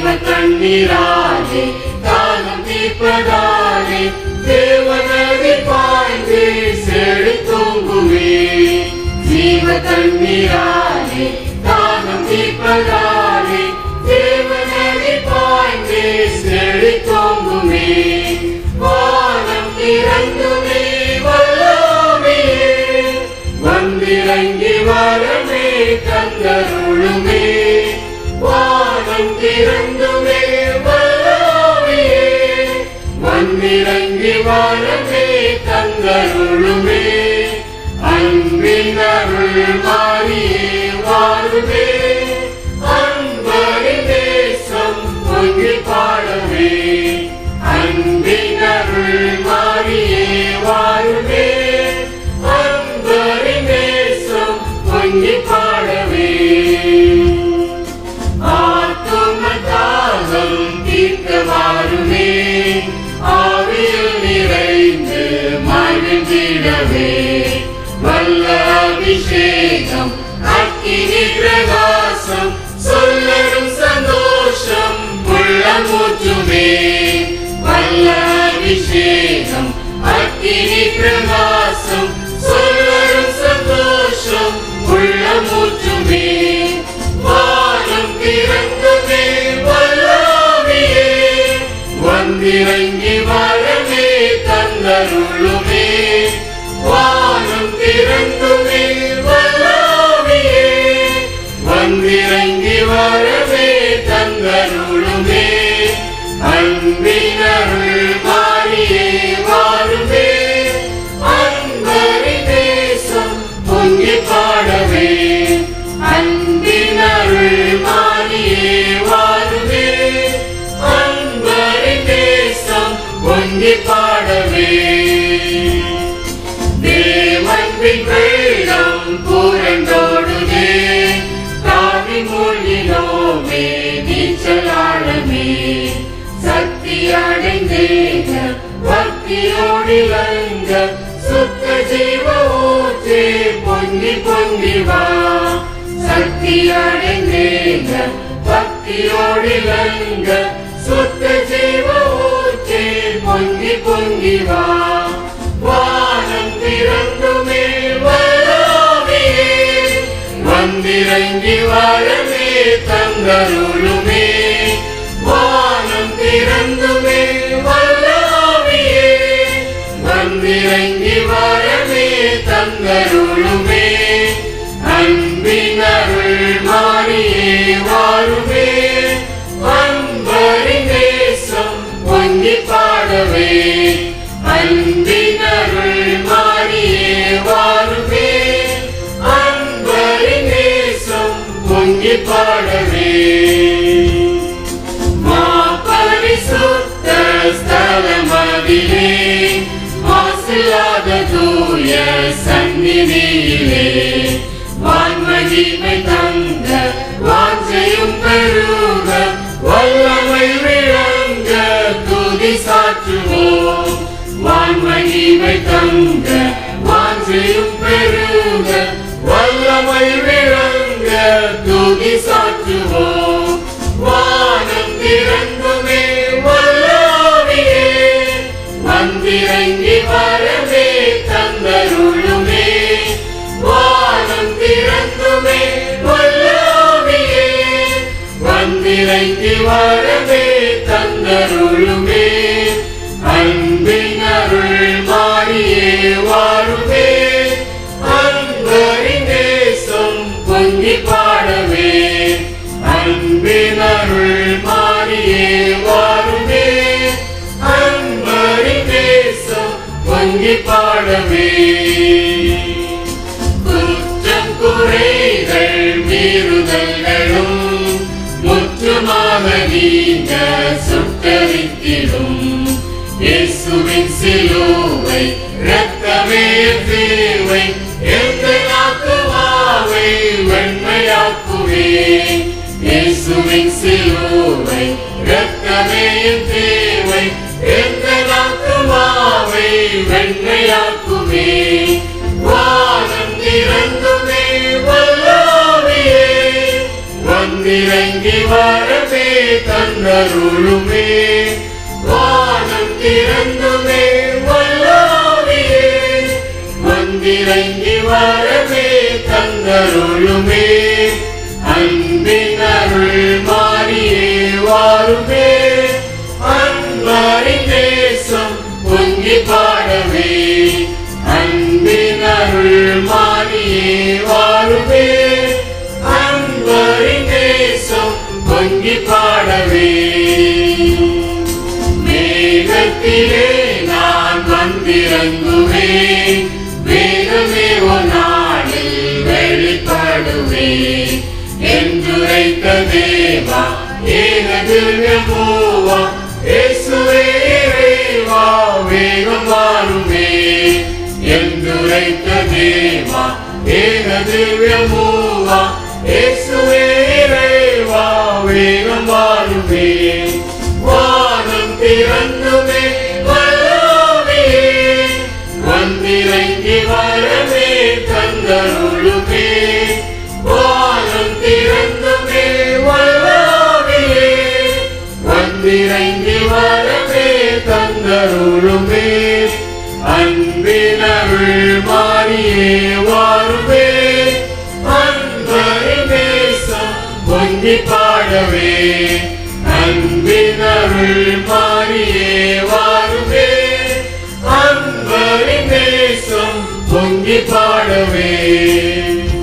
ஜீவ தண்ணீராஜே தாகம் தீர்ப்பதாலே தேவனதி பாய்ந்து செழித்தோங்குமே. ஜீவ தண்ணீராலே வானம் திறந்துமே வல்லமையே. வந்திறங்கி வரமே அன்பின் அருள் மாறியே வாழுமே இனி பிரகாசம் சொல்லரும் சந்தோஷம் உள்ளமூற்றுமே. வல்ல அபிஷேகம் அக்கினி பிரகாசம் சொல்லரும் சந்தோஷம் உள்ளமூற்றுமே. வானம் திறந்ததே வல்லாமியே வந்திறங்கி வரமே தந்தருளுமே. வானம் திறந்ததே வந்திறங்கி வரவே தந்தருளுமே. அன்பினருள் மாறியே வாருமே அன்பரி தேசம் பொங்கி பாடவே. அன்பினருள் மாறியே வாருமே அன்பரி தேசம் பொங்கி பாடவே. தேவன் பின் நீச்சலாடமே சக்தி அடைந்தேக வந்த சுத்த ஜீவ ஊற்றே பொங்கி பொங்கி வா. சக்தி அடைந்தேக வந்த சுத்த ஜீவ ஊற்றே பொங்கி பொங்கி வா. வானம் திறந்துமே வராமையே வந்திறங்கி வரவே தந்தருளுமே இறங்கி வரவே தந்தருளுமே. அன்பினருள் மாறியே வாருமே. அன்பரின் தேசம் பொங்கி பாடவே. சந்நிதியிலே வான்மகிமை தந்த வாஞ்சையும் பெருக வல்லமை விளங்க துதி சாற்றுவோம். வான்மகிமை தந்த வாஞ்சையும் பெருக வல்லமை விளங்க துதி சாற்றுவோம் நிறைந்து வரவே தந்தருளுமே. அன்பின் அருள் மாறியே வாழுமே அன்பரின் தேசம் பொங்கி பாடவே. அன்பின் அருள் மாறியே வாழுமே அன்பரின் தேசம் பொங்கி பாடவே. சுட்டரித்திடும் இயேசுவின் சிலுவை இரத்தமே தேவை எந்த நாக்குவாவை வெண்மையாக்குவே இயேசுவின் சிலுவை இரத்தமே தேவை எந்த நாக்குவாவை வெண்மையாக்குமே. திறந்துமே வல்லாவியே வந்திறங்கி வரவே தந்தருளுமே வானம் திறந்துமே வல்லாவியே வந்திறங்கி வரவே தன்னருளுமே. அன்பின் அருள் மாறியே வாருமே. அன்பரின் தேசம் பொங்கி பாடவே. அன்பின் அருள் மாறியே வாருமே. தேசம் பொங்கி பாடவே. மேகத்திலே நான் வந்திறங்குவேன் வேகமே ஓ நாளில் வெளிப்படுவேன் என்றுரைத்த தேவா ஏகதில்யமோவா இயேசுவே இறைவா வேகம் மாறுமே என்றுரைத்த தேவா ஏகதில்யமோவா இயேசுவே இறைவா வேகம் வாழுமே. வானம் திறந்துமே வல்லாவியே வந்திறங்கி வரவே தந்தருளுமே. வானம் திறந்துமே வல்லாவியே வந்திறங்கி வரவே தந்தருளுமே. அன்பினருள் மாறியே வாருமே. அன்பரிமே பொங்கி பா ஆகவே அன்பின் அருள் மாறியே வாருமே. அன்பரின் தேசம் பொங்கி பாடவே.